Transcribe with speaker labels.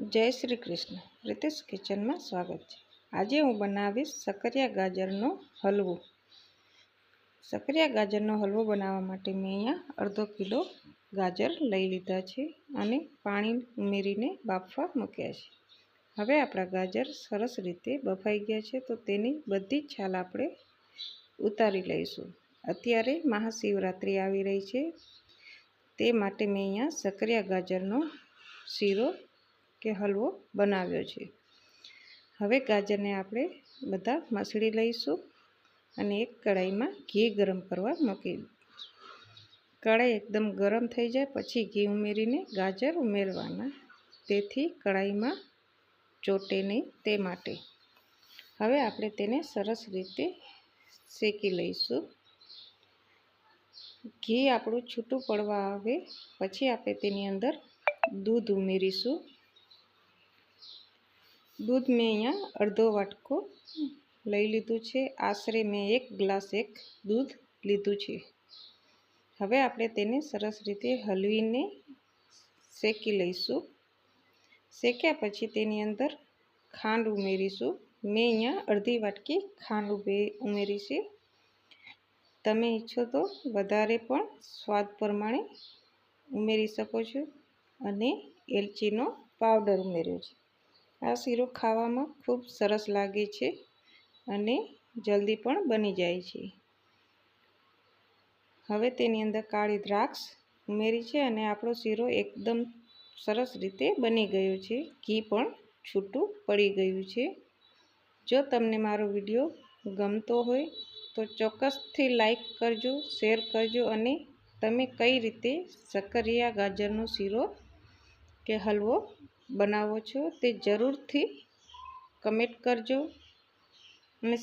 Speaker 1: જય શ્રી કૃષ્ણ. રિતેશ કિચનમાં સ્વાગત છે. આજે હું બનાવીશ સકરિયા ગાજરનો હલવો. સકરિયા ગાજરનો હલવો બનાવવા માટે મેં અહીંયા અડધો કિલો ગાજર લઈ લીધા છે અને પાણી ઉમેરીને બાફવા મૂક્યા છે. હવે આપણા ગાજર સરસ રીતે બફાઈ ગયા છે તો તેની બધી જ છાલ આપણે ઉતારી લઈશું. અત્યારે મહાશિવરાત્રિ આવી રહી છે. તે માટે મેં અહીંયા સકરિયા ગાજરનો શીરો કે હલવો બનાવ્યો છે. હવે ગાજરને આપણે બધા મસળી લઈશું અને એક કઢાઈમાં ઘી ગરમ કરવા મૂકી કઢાઈ એકદમ ગરમ થઈ જાય, પછી ઘી ઉમેરીને ગાજર ઉમેરવાના. તેથી કઢાઈમાં ચોટે નહીં તે માટે. હવે આપણે તેને સરસ રીતે શેકી લઈશું. ઘી આપણું છૂટું પડવા આવે, પછી આપણે તેની અંદર દૂધ ઉમેરીશું. દૂધ મેં અહીંયા અડધો વાટકો લઈ લીધું છે. આશરે મેં એક ગ્લાસ એક દૂધ લીધું છે. હવે આપણે તેને સરસ રીતે હલવીને શેકી લઈશું. શેક્યા પછી તેની અંદર ખાંડ ઉમેરીશું. મેં અહીંયા અડધી વાટકી ખાંડ ઉમેરી છે. તમે ઈચ્છો તો વધારે પણ સ્વાદ પ્રમાણે ઉમેરી શકો છો અને એલચીનો પાવડર ઉમેર્યો છે. આ શીરો ખાવામાં ખૂબ સરસ લાગે છે અને જલ્દી પણ બની જાય છે. હવે તેની અંદર કાળી દ્રાક્ષ ઉમેરી છે અને આપણો શીરો એકદમ સરસ રીતે બની ગયો છે. ઘી પણ છૂટું પડી ગયું છે. જો તમને મારો વીડિયો ગમતો હોય તો ચોક્કસથી લાઈક કરજો, શેર કરજો અને તમે કઈ રીતે સક્કરિયા ગાજરનો શીરો કે હલવો બનાવો છો તે જરૂરથી કમેન્ટ કરજો. અને